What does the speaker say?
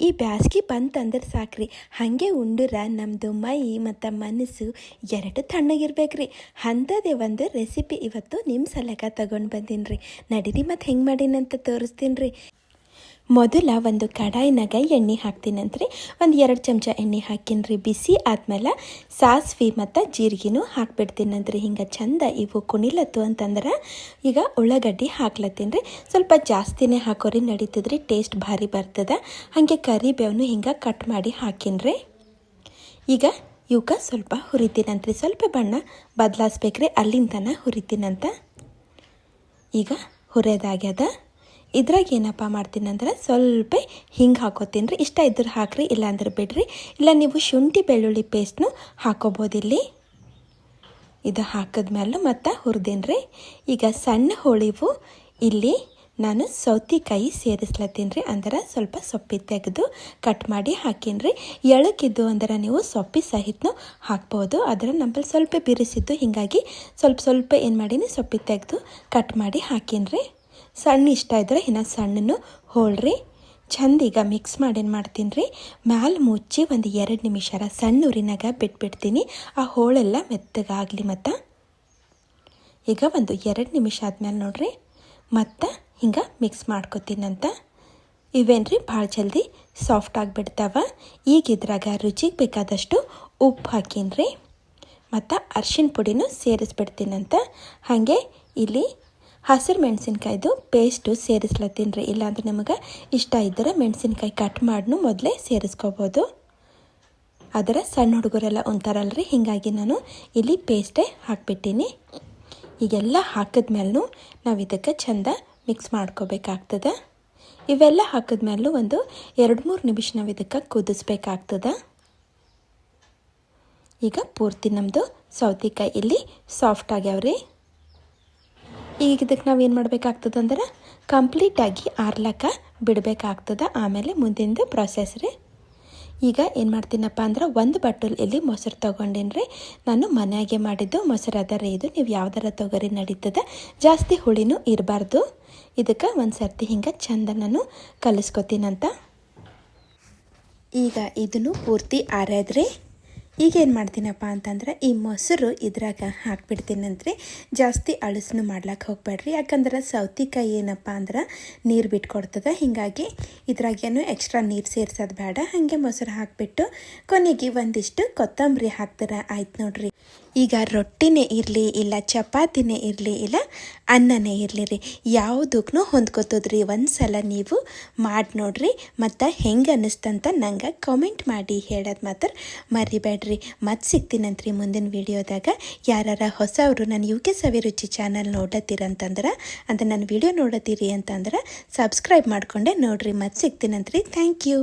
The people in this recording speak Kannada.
ಈ ಬ್ಯಾಸ್ಗೆ ಬಂತಂದ್ರೆ ಸಾಕ್ರಿ. ಹಾಗೆ ಉಂಡ್ರೆ ನಮ್ಮದು ಮೈ ಮತ್ತು ಮನಸ್ಸು ಎರಡು ತಣ್ಣಗಿರ್ಬೇಕ್ರಿ. ಅಂಥದ್ದೇ ಒಂದು ರೆಸಿಪಿ ಇವತ್ತು ನಿಮ್ಮ ಸಲಕ ತಗೊಂಡು ಬಂದೀನಿ ರೀ ನಡೀರಿ ಮತ್ತು ಹೆಂಗೆ ಮಾಡೀನಿ ತೋರಿಸ್ತೀನಿ ರೀ ಮೊದಲ ಒಂದು ಕಡಾಯಿನಾಗ ಎಣ್ಣೆ ಹಾಕ್ತೀನಂತ್ರಿ ಒಂದು ಎರಡು ಚಮಚ ಎಣ್ಣೆ ಹಾಕಿನ್ರಿ, ಬಿಸಿ ಆದ್ಮೇಲೆ ಸಾಸ್ವಿ ಮತ್ತು ಜೀರಿಗೆನೂ ಹಾಕ್ಬಿಡ್ತೀನಂತ್ರಿ ಹಿಂಗೆ ಚಂದ ಇವು ಕುಣಿಲತ್ತು ಅಂತಂದ್ರೆ ಈಗ ಉಳ್ಳಾಗಡ್ಡಿ ಹಾಕ್ಲತ್ತೀನಿ ರೀ ಸ್ವಲ್ಪ ಜಾಸ್ತಿನೇ ಹಾಕೋರಿ, ನಡೀತದ್ರಿ, ಟೇಸ್ಟ್ ಭಾರಿ ಬರ್ತದೆ. ಹಾಗೆ ಕರಿಬೇವನು ಹಿಂಗೆ ಕಟ್ ಮಾಡಿ ಹಾಕಿನ್ರಿ. ಈಗ ಇವಾಗ ಸ್ವಲ್ಪ ಹುರಿತೀನಂತ್ರಿ ಸ್ವಲ್ಪ ಬಣ್ಣ ಬದಲಾಯಿಸ್ಬೇಕ್ರಿ ಅಲ್ಲಿಂದ ತನಕ ಹುರಿತೀನಂತ. ಈಗ ಹುರಿಯೋದಾಗ್ಯದ ಇದ್ರಾಗ ಏನಪ್ಪ ಮಾಡ್ತೀನಿ ಅಂದ್ರೆ ಸ್ವಲ್ಪ ಹಿಂಗೆ ಹಾಕೋತೀನಿ ರೀ. ಇಷ್ಟ ಇದ್ರೆ ಹಾಕ್ರಿ ಇಲ್ಲ ಅಂದ್ರೆ ಬಿಡ್ರಿ. ಇಲ್ಲ ನೀವು ಶುಂಠಿ, ಬೆಳ್ಳುಳ್ಳಿ ಪೇಸ್ಟ್ನು ಹಾಕೋಬೋದು ಇಲ್ಲಿ. ಇದು ಹಾಕಿದ್ಮೇಲೂ ಮತ್ತು ಹುರಿದೇನು ರೀ. ಈಗ ಸಣ್ಣ ಹೋಳಿವು ಇಲ್ಲಿ ನಾನು ಸೌತೆಕಾಯಿ ಸೇರಿಸ್ಲತ್ತೀನಿ ರೀ. ಅಂದ್ರೆ ಸ್ವಲ್ಪ ಸೊಪ್ಪಿ ತೆಗೆದು ಕಟ್ ಮಾಡಿ ಹಾಕೀನಿ ರೀ. ಎಳಕಿದ್ದು ಅಂದ್ರೆ ನೀವು ಸೊಪ್ಪಿ ಸಹಿತನೂ ಹಾಕ್ಬೋದು. ಅದರ ನಮ್ಮಲ್ಲಿ ಸ್ವಲ್ಪ ಬಿರಿಸಿದ್ದು ಹೀಗಾಗಿ ಸ್ವಲ್ಪ ಸ್ವಲ್ಪ ಏನು ಮಾಡೀನಿ, ಸೊಪ್ಪಿ ತೆಗೆದು ಕಟ್ ಮಾಡಿ ಹಾಕೀನಿ ರೀ. ಸಣ್ಣ ಇಷ್ಟ ಇದ್ರೆ ಇನ್ನು ಸಣ್ಣನ್ನು ಹೋಳ್ರಿ. ಚಂದ ಈಗ ಮಿಕ್ಸ್ ಮಾಡಿ ಏನು ಮಾಡ್ತೀನಿ ರೀ? ಮ್ಯಾಲೆ ಮುಚ್ಚಿ ಒಂದು ಎರಡು ನಿಮಿಷರ ಸಣ್ಣ ಉರಿನಾಗ ಬಿಟ್ಬಿಡ್ತೀನಿ. ಆ ಹೋಳೆಲ್ಲ ಮೆತ್ತಗಾಗಲಿ ಮತ್ತು. ಈಗ ಒಂದು ಎರಡು ನಿಮಿಷ ಆದಮೇಲೆ ನೋಡ್ರಿ. ಮತ್ತು ಹಿಂಗೆ ಮಿಕ್ಸ್ ಮಾಡ್ಕೊತೀನಂತ ಇವೇನ್ರಿ? ಭಾಳ ಜಲ್ದಿ ಸಾಫ್ಟ್ ಆಗಿಬಿಡ್ತಾವ. ಈಗ ಇದ್ರಾಗ ರುಚಿಗೆ ಬೇಕಾದಷ್ಟು ಉಪ್ಪು ಹಾಕೀನಿ ಮತ್ತು ಅರ್ಶಿನ ಪುಡಿನೂ ಸೇರಿಸ್ಬಿಡ್ತೀನಂತ ಹಾಗೆ ಇಲ್ಲಿ ಹಸಿರು ಮೆಣಸಿನ್ಕಾಯ್ದು ಪೇಸ್ಟು ಸೇರಿಸ್ಲತ್ತೀನಿ ರೀ. ಇಲ್ಲಾಂದ್ರೆ ನಿಮಗೆ ಇಷ್ಟ ಇದ್ದರೆ ಮೆಣಸಿನ್ಕಾಯಿ ಕಟ್ ಮಾಡಿನೂ ಮೊದಲೇ ಸೇರಿಸ್ಕೋಬೋದು. ಅದರ ಸಣ್ಣ ಹುಡುಗರೆಲ್ಲ ಉಂತಾರಲ್ರಿ ಹೀಗಾಗಿ ನಾನು ಇಲ್ಲಿ ಪೇಸ್ಟೇ ಹಾಕ್ಬಿಟ್ಟೀನಿ. ಈಗೆಲ್ಲ ಹಾಕಿದ್ಮೇಲೂ ನಾವು ಇದಕ್ಕೆ ಚೆಂದ ಮಿಕ್ಸ್ ಮಾಡ್ಕೋಬೇಕಾಗ್ತದೆ. ಇವೆಲ್ಲ ಹಾಕಿದ್ಮೇಲೂ ಒಂದು ಎರಡು ಮೂರು ನಿಮಿಷ ನಾವು ಇದಕ್ಕೆ ಕುದಿಸ್ಬೇಕಾಗ್ತದೆ. ಈಗ ಪೂರ್ತಿ ನಮ್ಮದು ಸೌತೆಕಾಯಿ ಇಲ್ಲಿ ಸಾಫ್ಟ್ ಆಗ್ಯಾವ್ರಿ. ಈಗ ಇದಕ್ಕೆ ನಾವು ಏನು ಮಾಡಬೇಕಾಗ್ತದೆ ಅಂದ್ರೆ ಕಂಪ್ಲೀಟಾಗಿ ಆರ್ಲಕ್ಕ ಬಿಡಬೇಕಾಗ್ತದೆ. ಆಮೇಲೆ ಮುಂದಿಂದು ಪ್ರೊಸೆಸ್ ರೀ. ಈಗ ಏನು ಮಾಡ್ತೀನಪ್ಪ ಅಂದ್ರೆ ಒಂದು ಬಟ್ಟಲ್ ಇಲ್ಲಿ ಮೊಸರು ತೊಗೊಂಡೇನಿ ರೀ ನಾನು ಮನೆಯಾಗೆ ಮಾಡಿದ್ದು ಮೊಸರು ಅದರ ಇದು ನೀವು ಯಾವ್ದಾರ ತೊಗರಿ ನಡೀತದೆ. ಜಾಸ್ತಿ ಹುಳಿನೂ ಇರಬಾರ್ದು. ಇದಕ್ಕೆ ಒಂದು ಸರ್ತಿ ಹಿಂಗೆ ಚಂದ ನಾನು ಕಲಿಸ್ಕೊತೀನಂತ. ಈಗ ಇದನ್ನು ಪೂರ್ತಿ ಆರ್ಯಾದ್ರಿ ಈಗ ಏನು ಮಾಡ್ತೀನಪ್ಪ ಅಂತಂದ್ರೆ ಈ ಮೊಸರು ಇದ್ರಾಗ ಹಾಕ್ಬಿಡ್ತೀನಂತ್ರಿ. ಜಾಸ್ತಿ ಅಳಸನು ಮಾಡ್ಲಿಕ್ಕೆ ಹೋಗ್ಬೇಡ್ರಿ ಯಾಕಂದ್ರೆ ಸೌತಿಕಾಯಿ ಏನಪ್ಪ ಅಂದ್ರೆ ನೀರು ಬಿಟ್ಕೊಡ್ತದೆ. ಹೀಗಾಗಿ ಇದ್ರಾಗೇನು ಎಕ್ಸ್ಟ್ರಾ ನೀರು ಸೇರ್ಸೋದು ಬೇಡ ಹಾಗೆ ಮೊಸರು ಹಾಕಿಬಿಟ್ಟು ಕೊನೆಗೆ ಒಂದಿಷ್ಟು ಕೊತ್ತಂಬರಿ ಹಾಕ್ತಾರೆ ಆಯ್ತು ನೋಡ್ರಿ. ಈಗ ರೊಟ್ಟಿನೇ ಇರಲಿ ಇಲ್ಲ ಚಪಾತಿನೇ ಇರಲಿ ಇಲ್ಲ ಅನ್ನನೇ ಇರಲಿ ರೀ. ಯಾವುದಕ್ಕೂ ಹೊಂದ್ಕೊತದ್ರಿ. ಒಂದು ಸಲ ನೀವು ಮಾಡಿ ನೋಡ್ರಿ. ಮತ್ತು ಹೆಂಗೆ ಅನ್ನಿಸ್ತಂತ ನಂಗೆ ಕಾಮೆಂಟ್ ಮಾಡಿ ಹೇಳೋದು ಮಾತ್ರ ಮರಿಬೇಡ್ರಿ ಮತ್ತೆ ಸಿಗ್ತೀನಂತ್ರಿ ಮುಂದಿನ ವಿಡಿಯೋದಾಗ. ಯಾರ ಹೊಸವರು ನಾನು ಯು ಕೆ ಸವಿರುಚಿ ಚಾನಲ್ ನೋಡತ್ತೀರಂತಂದ್ರೆ ಅಂತ ನನ್ನ ವಿಡಿಯೋ ನೋಡತ್ತೀರಿ ಅಂತಂದ್ರೆ, ಸಬ್ಸ್ಕ್ರೈಬ್ ಮಾಡಿಕೊಂಡೆ ನೋಡ್ರಿ. ಮತ್ತೆ ಸಿಗ್ತೀನಂತ್ರಿ ಥ್ಯಾಂಕ್ ಯು.